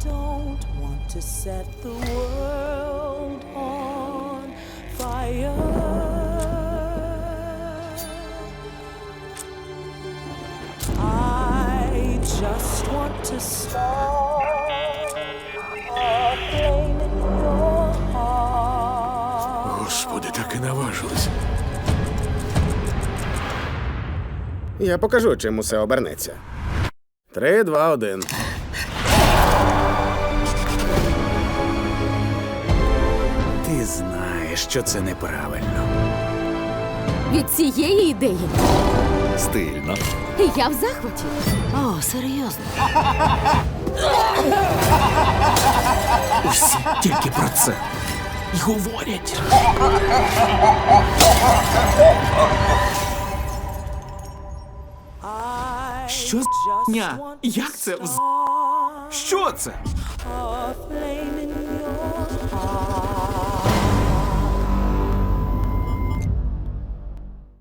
don't want to set the world on fire. I just want to start a flame in your heart. Господи, так і наважилась. Я покажу, чим усе обернеться. Три, два, один. Ти знаєш, що це неправильно. Від цієї ідеї Стильно. я в захваті. О, серйозно. Усі тільки про це. І говорять. Що just з ня? Як це вз- Що це?